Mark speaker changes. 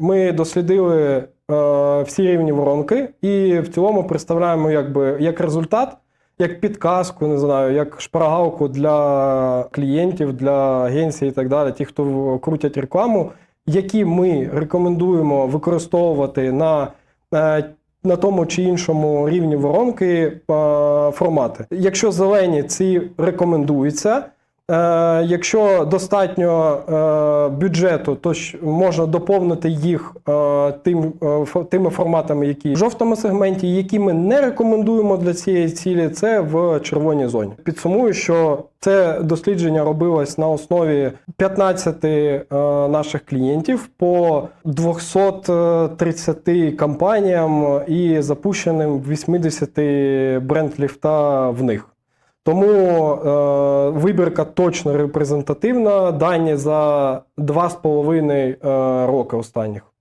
Speaker 1: Ми дослідили е, всі рівні воронки і в цілому представляємо якби, як результат, як підказку, не знаю, як шпаргалку для клієнтів, для агенцій і так далі, ті, хто крутять рекламу, які ми рекомендуємо використовувати на, е, на тому чи іншому рівні воронки е, формати. Якщо зелені, ці рекомендуються. Е, якщо достатньо е, бюджету, то можна доповнити їх е, тим, е, тими форматами, які в жовтому сегменті, які ми не рекомендуємо для цієї цілі, це в червоній зоні. Підсумую, що це дослідження робилось на основі 15 е, наших клієнтів по 230 компаніям і запущеним 80 бренд ліфта в них. Тому е, вибірка точно репрезентативна. Дані за 2,5 е, роки останніх.